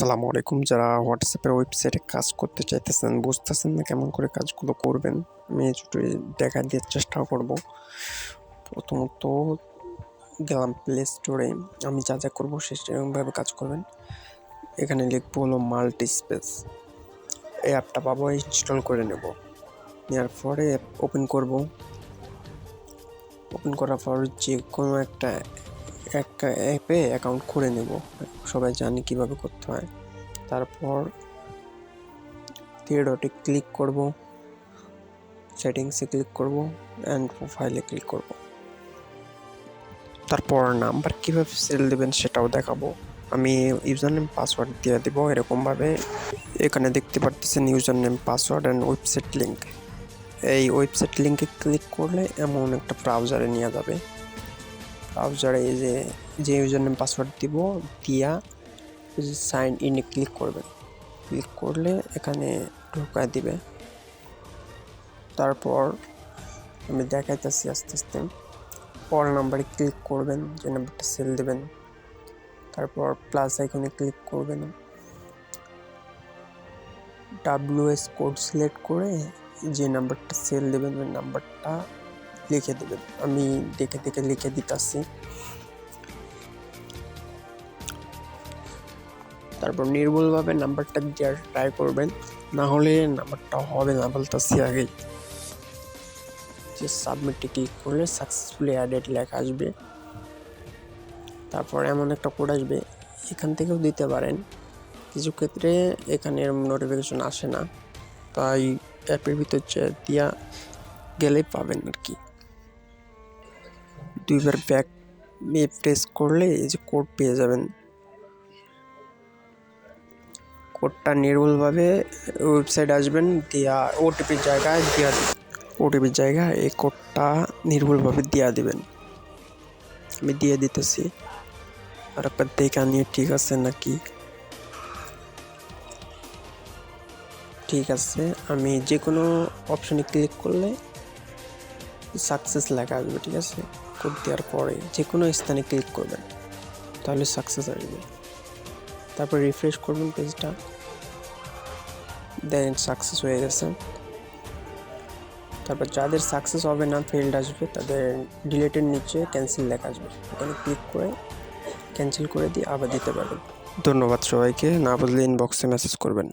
আসসালামু আলাইকুম। যারা হোয়াটসঅ্যাপের ওয়েবসাইটে কাজ করতে চাইতেছেন, বুঝতেছেন না কেমন করে কাজগুলো করবেন, আমি একটু দেখা দেওয়ার চেষ্টা করব। প্রথমত গেলাম প্লে স্টোরে আমি যা যা করব সেরকমভাবে কাজ করবেন। এখানে লিখব হলো মাল্টি স্পেস। এই অ্যাপটা পাবো, ইনস্টল করে নেব। নেওয়ার পরে অ্যাপ ওপেন করব। ওপেন করার পর যে কোনো একটা একটা অ্যাপে অ্যাকাউন্ট করে নেব। সবাই জানি কীভাবে করতে হয়। তারপর থ্রি ক্লিক করব। সেটিংসে ক্লিক করব অ্যান্ড প্রোফাইলে ক্লিক করব। তারপর নাম্বার কীভাবে সেল দেবেন সেটাও দেখাবো। আমি ইউজার নেম পাসওয়ার্ড দিয়ে দেবো এরকমভাবে। এখানে দেখতে পারতেছেন user name password and website link এই ওয়েবসাইট লিঙ্কে ক্লিক করলে এমন একটা ব্রাউজারে নিয়ে যাবে। ব্রাউজারে এই যে যে ইউজার নেম পাসওয়ার্ড দিব, দিয়া সাইন ইনে ক্লিক করবেন। ক্লিক করলে এখানে ঢোকা দিবে। তারপর আমি দেখাইতেছি আস্তে আস্তে। পর নাম্বারে ক্লিক করবেন, যে নাম্বারটা সেল দেবেন। তারপর প্লাস আইকনে ক্লিক করবেন। ডাব্লিউএস কোড সিলেক্ট করে যে নাম্বারটা সেল দেবেন, ওই নাম্বারটা লিখে দেবেন। আমি দেখে দেখে লিখে দিতেছি। তারপর নির্ভুলভাবে নাম্বারটা দেওয়ার ট্রাই করবেন। না হলে নাম্বারটা হবে না বলতেছি আগেই। যে সাবমিটে ক্লিক করলে সাকসেসফুলি অ্যাডেড লেখা আসবে। তারপর এমন একটা কোড আসবে। এখান থেকেও দিতে পারেন। কিছু ক্ষেত্রে এখানে নোটিফিকেশন আসে না। তাই অ্যাপের ভিতর দিয়া গেলেই পাবেন আর কি। দুইবার ব্যাক প্রেস করলে এই যে কোড পেয়ে যাবেন। কোডটা নির্ভুলভাবে ওয়েবসাইট আসবেন, দিয়া ওটিপির জায়গায় দিয়া ওটিপির জায়গায় এই কোডটা নির্ভুলভাবে দিয়া দিবেন। আমি দিয়ে দিতেছি। আর একবার দেখা নিয়ে ঠিক আছে নাকি? ঠিক আছে, আমি যে কোনো অপশানে ক্লিক করলে সাকসেস লেখা আসবে ঠিক আছে? কোড দেওয়ার পরে যে কোনো স্থানে ক্লিক করবেন, তাহলে সাকসেস আসবে। তারপর রিফ্রেশ করবেন পেজটা দেন সাকসেস হয়ে গেছে। তারপর যাদের সাকসেস হবে না ফেল্ড আসবে, তাদের ডিলেটের নিচে ক্যান্সেল লেখা আসবে। ওখানে ক্লিক করে ক্যান্সেল করে দিয়ে আবার দিতে পারবেন। ধন্যবাদ সবাইকে। না বুঝলে ইনবক্সে মেসেজ করবেন।